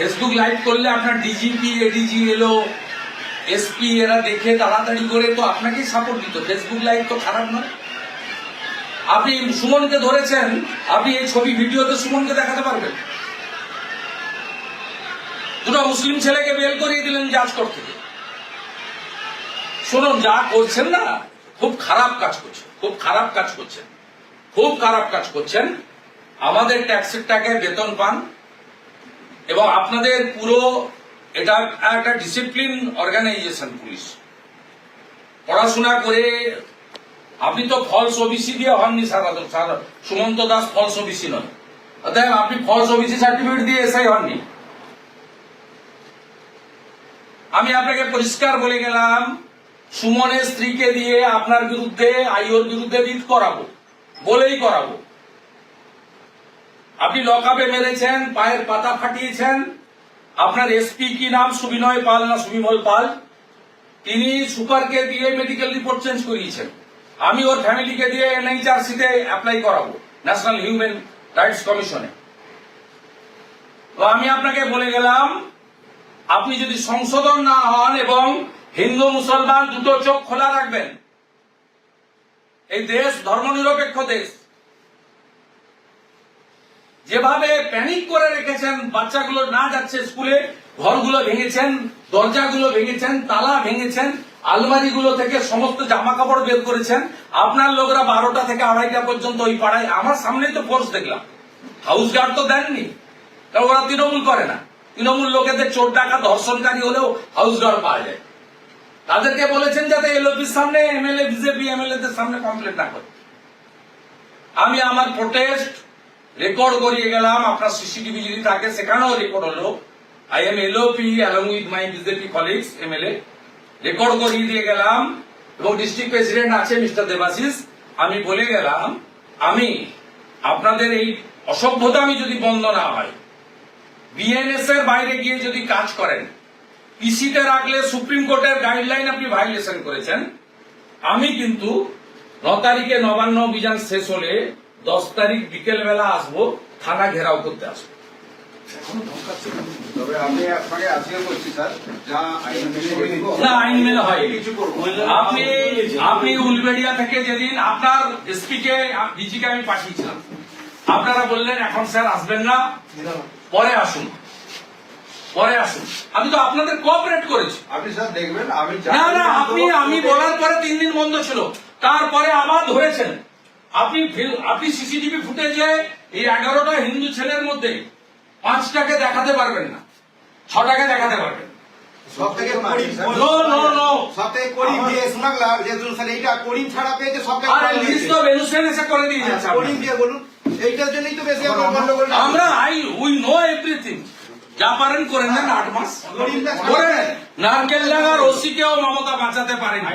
Facebook live করলে আপনার DGP ADG এলো এসপি এরা দেখে তাড়াতাড়ি করে তো আপনাকেই সাপোর্ট দিত। ফেসবুক লাইভ তো খারাপ নয়। আপনি সুমনকে ধরেছেন, আপনি এই ছবি ভিডিওতে সুমনকে দেখাতে পারবেন। দুটো মুসলিম ছেলেকে বেল করিয়ে দিলেন জাজ করতে শুনুন, যা করছেন না, খুব খারাপ কাজ করছেন, খুব খারাপ কাজ করছেন। খুব খারাপ কাজ করছেন। আমাদের ট্যাক্সের টাকায় বেতন পান এবং আপনাদের পুরো এটা একটা ডিসিপ্লিন অর্গানাইজেশন পুলিশ। পড়াশোনা করে আপনি তো ফলস ওবিসি দিয়ে হননি সারা সুমন্ত দাস ফলস ওবিসি নয়। অতএব আপনি ফলস ওবিসি সার্টিফিকেট দিয়ে এসআই হননি। আমি আপনাকে পরিষ্কার বলে গেলাম, সুমনের স্ত্রীকে দিয়ে আপনার বিরুদ্ধে, আইওর বিরুদ্ধে রিট করাবো, বলেই করাবো। আপনি লকআপে মেরেছেন, পায়ের পাতা ফাটিয়েছেন। আপনার এসপি কি নাম? সুবিনয় পাল না সুবিমল পাল? তিনি সুপারকে দিয়ে মেডিকেল রিপোর্ট চেঞ্জ করিয়েছেন। আমি ওর ফ্যামিলিকে দিয়ে এনএইচআরসিতে অ্যাপ্লাই করাবো ন্যাশনাল হিউম্যান রাইটস কমিশনে তো আমি আপনাকে বলে গেলাম, আপনি যদি সংশোধন না হন এবং হিন্দু মুসলমান দুটো চোখ খোলা রাখবেন, এই দেশ ধর্মনিরপেক্ষ দেশ যেভাবে প্যানিক করে রেখেছেন, বাচ্চাগুলো না যাচ্ছে স্কুলে, ঘরগুলো ভেঙেছেন, দরজাগুলো ভেঙেছেন, তালা ভেঙেছেন, আলমারিগুলো থেকে সমস্ত জামা কাপড় বের করেছেন। আপনার লোকরা বারোটা থেকে আড়াইটা পর্যন্ত ওই পাড়ায়, আমার সামনেই তো ফোর্স দেখলাম। হাউস গার্ড তো দেননি। কারণ ওরা তৃণমূল করে না। তৃণমূল লোকেদের চোর ডাকা ধর্ষণকারী হলেও হাউস গার্ড পাওয়া যায়। তাদেরকে বলেছেন যাতে এলওপির সামনে, এমএলএ, বিজেপি এমএলএ সামনে কমপ্লেন না করে। আমি আমার প্রোটেস্ট রেকর্ড করিয়ে গেলাম, আপনার সিসিটিভি যদি থাকে, সেখানেও রেকর্ড হলো। I am LOP along with my BJP colleagues MLA record করিয়ে দিয়ে গেলাম, এবং ডিস্ট্রিক্ট প্রেসিডেন্ট আছে মিস্টার দেবাশিস আমি বলে গেলাম, আমি আপনাদের এই অসভ্যতা আমি যদি বন্ধ না হয় বিএনএস এর বাইরে গিয়ে যদি কাজ করেন পিসিতে রাখলে সুপ্রিম কোর্টের গাইডলাইন আপনি ভাইলেশন করেছেন, আমি কিন্তু ন তারিখে নবান্ন অভিযান শেষ হলে দশ তারিখ বিকেল বেলা আসব থানা ঘেরাও করতে আসব। আপনি আপনি উলবেড়িয়া থেকে যেদিন আপনার এসপি কে আমি পাঠিয়েছিলাম আপনারা বললেন এখন স্যার আসবেন না পরে আসুন। পরে আসুন। আমি তো আপনাদের কোঅপারেট করেছি। আপনি স্যার দেখবেন আমি না না আপনি আমি বলার পরে তিন দিন বন্ধ ছিল। তারপরে আবার ধরেছেন। আপনি আপনি সিসিটিভি ফুটেজে এই এগারোটা হিন্দু ছেলের মধ্যে পাঁচটাকে দেখাতে পারবেন না। ছটাকে দেখাতে পারবেন। আমরা আই উই নো এভরিথিং যা পারেন করে নেন আট মাস করে নারকেল ডাঙ্গার ওসি কেও মমতা বাঁচাতে পারেনি।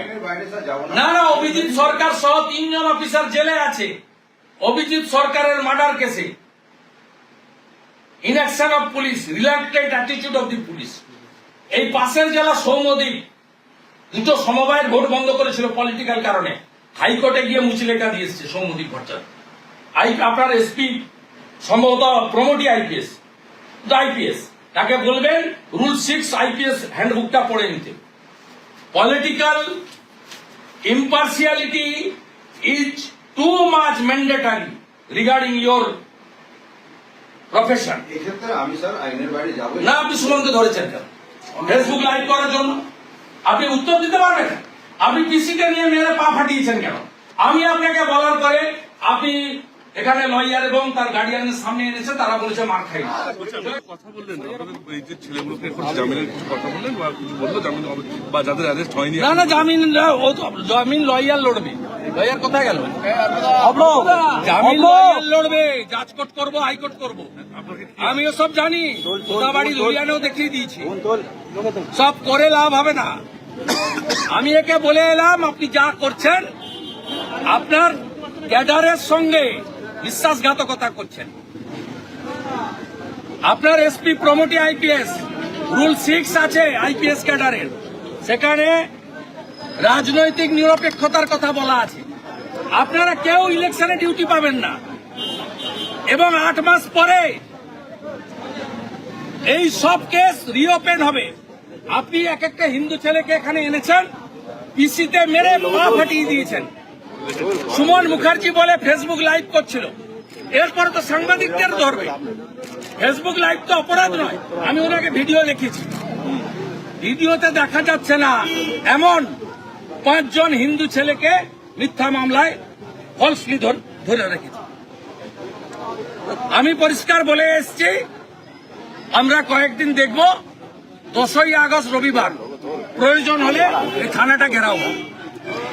না। না অভিজিৎ সরকার সহ তিনজন অফিসার জেলে আছে। অভিজিৎ সরকারের মার্ডার কেসে। Inaction of police reluctant attitude of the police এই পাশের জেলা সৌমদ্বীপ দুটো সমবায়ের ভোট বন্ধ করেছিল পলিটিক্যাল কারণে। হাইকোর্টে গিয়ে মুচলেখা দিয়ে এসছে সৌমদ্বীপ ভট্টাচার্য। আই আপনার এসপি সম্ভবত প্রমোটি আইপিএস। আইপিএস তাকে বলবেন রুল সিক্স আইপিএস হ্যান্ডবুকটা পড়ে নিতে। Political impartiality is too much mandatory regarding your profession. এক্ষেত্রে আমি স্যার আইনের বাইরে যাব না। আপনি সুমনকে ধরেছেন কেন? ফেসবুক লাইভ করার জন্য। আপনি উত্তর দিতে পারবেন? আপনি পিসিকে নিয়ে মেরে পা ফাটিয়েছেন কেন? আমি আপনাকে বলার পরে আপনি এখানে লয়ার এবং তার গার্ডিয়ানের সামনে এনেছে তারা বলেছে মার খাই। কথা বললেন এই যে ছেলেগুলোকে জামিনের কিছু কথা বললেন বা কিছু বলল জামিন বা যাদের অ্যারেস্ট হয়নি না না জামিন ও জামিন লয়ার লড়বে। লয়ার কোথায় গেল? জামিন লয়ার লড়বে জাজকোর্ট করব হাইকোর্ট করব। আমি সব জানি বাড়ি লুধিয়ানেও দেখিয়ে দিয়েছি। সব করে লাভ হবে না। আমি একে বলে এলাম আপনি যা করছেন আপনার ক্যাডারের সঙ্গে বিশ্বাসঘাতকতা করছেন। আপনার SP promotee IPS, rule six আছে আইপিএস ক্যাডারের সেখানে রাজনৈতিক নিরপেক্ষতার কথা বলা আছে। আপনারা কেউ ইলেকশনে ডিউটি পাবেন না। এবং আট মাস পরে এই সব কেস রিওপেন হবে। আপনি এক একটা হিন্দু ছেলেকে এখানে এনেছেন, পিসিতে মেরে পা ফাটিয়ে দিয়েছেন। সুমন মুখার্জি বলে ফেসবুক লাইভ করছিল। এরপরে তো সাংবাদিকদের ধরবে। ফেসবুক লাইভ তো অপরাধ নয়, আমি ওনাকে ভিডিও দেখিয়েছি। ভিডিওতে দেখা যাচ্ছে না, এমন পাঁচজন হিন্দু ছেলেকে মিথ্যা মামলায় ফলসলি ধরে রেখেছে। আমি পরিষ্কার বলে এসছি, আমরা কয়েকদিন দেখব, দশই আগস্ট রবিবার। প্রয়োজন হলে এই থানাটা ঘেরাও।